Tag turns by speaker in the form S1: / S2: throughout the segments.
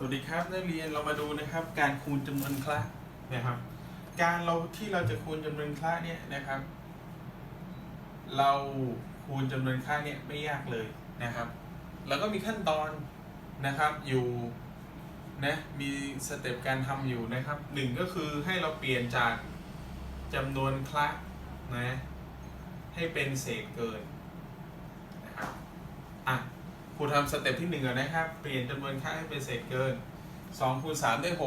S1: สวัสดีครับนักเรียนเรามาดูนะครับ การคูณจำนวนคละนะครับ การเราที่เราจะคูณจำนวนคละเนี่ยนะครับ เราคูณจำนวนคละเนี่ยไม่ยากเลยนะครับ แล้วก็มีขั้นตอนนะครับอยู่นะมีสเต็ปการทำอยู่นะครับหนึ่งก็คือให้เราเปลี่ยนจากจำนวนคละนะให้เป็นเศษเกิน ครูทำสเต็ปที่หนึ่งก่อนนะครับ เปลี่ยนจำนวนค่าให้เป็นเศษเกิน2คูณ3ได้6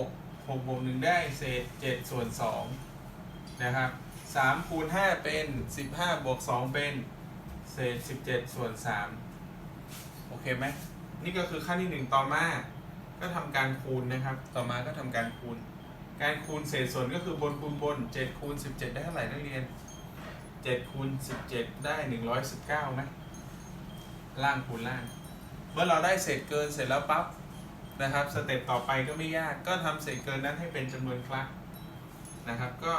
S1: 6บวก1ได้เศษ7ส่วน2นะครับ3คูณ5เป็น 15บวก2เป็นเศษ17ส่วน3โอเคไหมนี่ก็คือขั้นที่หนึ่งต่อมาก็ทำการคูณนะครับ ต่อมาก็ทำการคูณ การคูณเศษส่วนก็คือบนคูณบน 7 คูณ 17 ได้เท่าไหร่นักเรียน 7 คูณ 17 ได้ 119ไหมล่างคูณล่าง เมื่อเราได้เศษเกินเสร็จแล้วปั๊บนะครับสเต็ปต่อไปก็ไม่ยากก็ทำเศษเกินนั้นให้เป็นจำนวนคละนะครับ ก็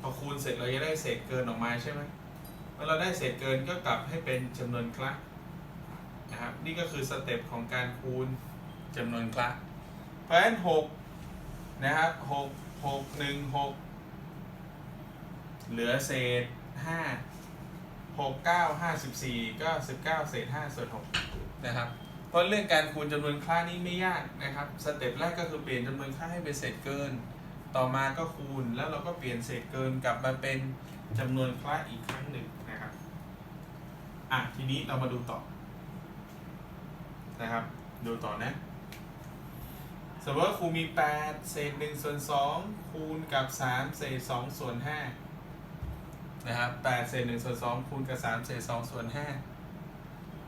S1: พอคูณเสร็จเราจะได้เศษเกินออกมาใช่ไหมเมื่อเราได้เศษเกินก็กลับให้เป็นจำนวนคละนะครับนี่ก็คือสเต็ปของการคูณจำนวนคละเพราะฉะนั้นหกนะครับหกหกหนึ่งหกเหลือเศษห้าหกเก้าห้าสิบสี่ก็สิบเก้าเศษห้าส่วนหก นะครับเพราะเรื่องการคูณจำนวนค่านี่ไม่ยากนะครับ สเต็ปแรกก็คือเปลี่ยนจำนวนค่าให้เป็นเศษเกิน ต่อมาก็คูณแล้วเราก็เปลี่ยนเศษเกินกลับมาเป็นจำนวนค่าอีกครั้งหนึ่งนะครับอะทีนี้เรามาดูต่อนะครับ ดูต่อนะ สมมติว่าครูมี 8 เศษ1ส่วน2คูณกับ 3 เศษ2ส่วน5นะครับ8เศษ1ส่วน2คูณกับ 3 เศษ2ส่วน5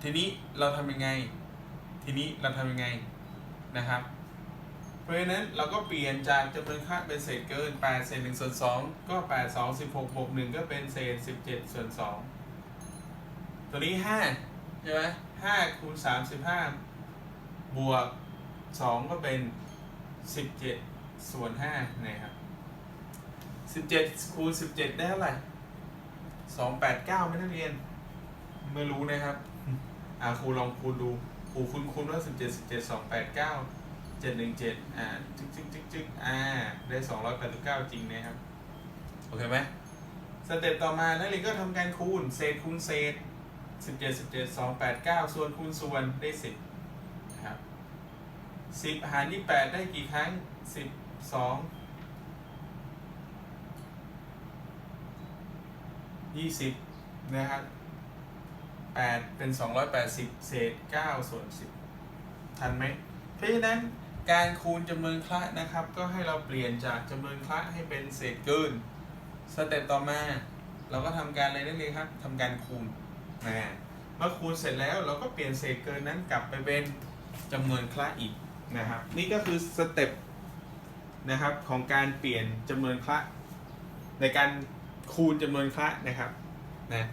S1: ทีนี้เราทำยังไง ทีนี้เราทำยังไงนะครับ เพราะฉะนั้นเราก็เปลี่ยนจากจำนวนค่าเป็นเศษเกิน8เศษ1ส่วน2ก็ 8 2 16บวก1ก็เป็นเศษ 17 ส่วน 2 ตัวนี้5ใช่ไหม5คูณ35 บวก 2 ก็เป็น 17 ส่วน5นะครับ17คูณ17 ได้เท่าไหร่289ไม่นักเรียน ไม่รู้นะครับ อ่าครูลองคูณดูครูคุณคุณว่าสิบเจ็ดสิบเจ็ดสองแปดเก้าเจ็ดหนึ่งเจ็ดอ่าจึ๊กจึ๊กจึ๊กจึ๊กอ่าได้สองร้อยแปดสิบเก้าจริงนะครับ โอเคไหมสเต็ปต่อมานักเรียนก็ทำการคูณ เศษคูณเศษสิบเจ็ดสิบเจ็ดสองแปดเก้าส่วนคูณส่วนได้สิบนะครับสิบหารยี่แปดได้กี่ครั้งสิบสองยี่สิบนะครับ 8 เป็น 280 เศษ 9 ส่วน 10 ทันไหม เพราะฉะนั้นการคูณจำนวนคละนะครับ ก็ให้เราเปลี่ยนจากจำนวนคละให้เป็นเศษเกิน สเต็ปต่อมา เราก็ทำการอะไรนั่นเองครับทำการคูณนะเมื่อคูณเสร็จแล้วเราก็เปลี่ยนเศษเกินนั้นกลับไปเป็นจำนวนคละอีกนะครับ นี่ก็คือสเต็ปนะครับของการเปลี่ยนจำนวนคละในการคูณจำนวนคละนะครับนะ